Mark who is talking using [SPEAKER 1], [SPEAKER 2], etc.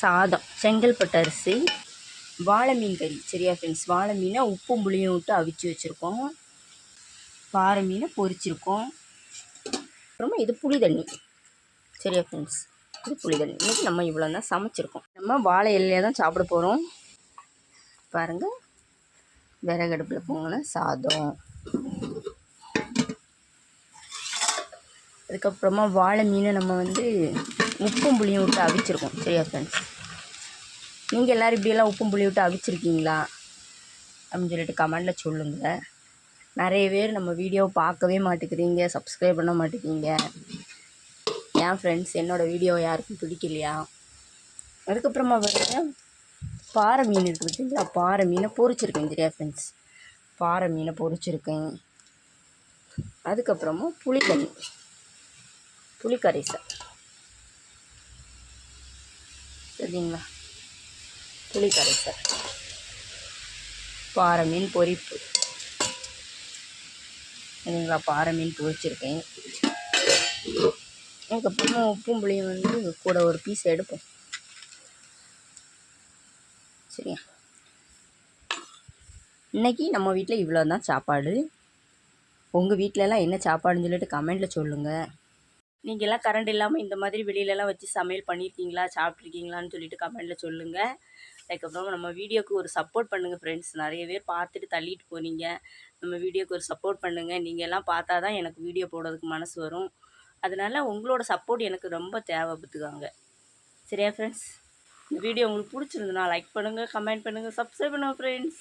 [SPEAKER 1] சாதம் செங்கல்பட்டு அரிசி வாழை மீன் கறி. சரியா ஃப்ரெண்ட்ஸ் வாழை மீனை உப்பும் புளியும் விட்டு அவிச்சு வச்சுருக்கோம். பாறை மீனை பொரிச்சிருக்கோம். அப்புறமா இது புளி தண்ணி சரியா ஃப்ரெண்ட்ஸ் இது புளி தண்ணி இன்றைக்கி நம்ம இவ்வளோ தான் சமைச்சிருக்கோம். நம்ம வாழை இலையில தான் சாப்பிட போகிறோம் பாருங்கள் விறகடுப்பில் பொங்கின சாதம். அதுக்கப்புறமா வாழை மீனை நம்ம வந்து உப்பும் புளியும் விட்டு அவிச்சிருக்கோம். சரியா ஃப்ரெண்ட்ஸ் நீங்கள் எல்லோரும் இப்படியெல்லாம் உப்பும் புளி விட்டு அவிச்சிருக்கீங்களா? அப்படின்னு சொல்லிட்டு கமெண்டில் சொல்லுங்கள் நிறைய பேர் நம்ம வீடியோவை பார்க்கவே மாட்டேங்கிறீங்க சப்ஸ்கிரைப் பண்ண மாட்டேங்கிறீங்க. என் ஃப்ரெண்ட்ஸ் என்னோடய வீடியோ யாருக்கும் பிடிக்கலையா? அதுக்கப்புறமா வேறு பாறை மீன் இருக்குது பார்த்தீங்களா? பாறை மீனை பொரிச்சிருக்கேன் சரியா ஃப்ரெண்ட்ஸ் பாறை மீனை பொரிச்சிருக்கேன் அதுக்கப்புறமா புளிக்கறி. புளிக்கரை சார் கரைசல் சரிங்களா புளி கரைசல் பாறை மீன் பொரிப்பு. சரிங்களா? பாறை மீன் பொரிச்சிருக்கேன். அதுக்கப்புறமா உப்பும் புளியும் வந்து கூட ஒரு பீஸ் எடுப்போம். சரியா? இன்றைக்கி நம்ம வீட்டில் இவ்வளோ தான் சாப்பாடு. உங்கள் வீட்டிலலாம் என்ன சாப்பாடுன்னு சொல்லிட்டு கமெண்ட்டில் சொல்லுங்கள் நீங்கள்லாம் கரண்ட் இல்லாமல் இந்த மாதிரி வெளியிலலாம் வச்சு சமையல் பண்ணியிருக்கீங்களா சாப்பிட்ருக்கீங்களான்னு சொல்லிட்டு கமெண்ட்டில் சொல்லுங்கள் அதுக்கப்புறம் நம்ம வீடியோக்கு ஒரு சப்போர்ட் பண்ணுங்கள் ஃப்ரெண்ட்ஸ் நிறைய பேர் பார்த்துட்டு தள்ளிட்டு போனீங்க. நம்ம வீடியோக்கு ஒரு சப்போர்ட் பண்ணுங்கள் நீங்கள் எல்லாம் பார்த்தா தான் எனக்கு வீடியோ போடுறதுக்கு மனசு வரும். அதனால் உங்களோட சப்போர்ட் எனக்கு ரொம்ப தேவைப்பட்டுக்காங்க சரியா ஃப்ரெண்ட்ஸ் இந்த வீடியோ உங்களுக்கு பிடிச்சிருந்துன்னா லைக் பண்ணுங்கள் கமெண்ட் பண்ணுங்கள் சப்ஸ்கிரைப் பண்ணுங்கள் ஃப்ரெண்ட்ஸ்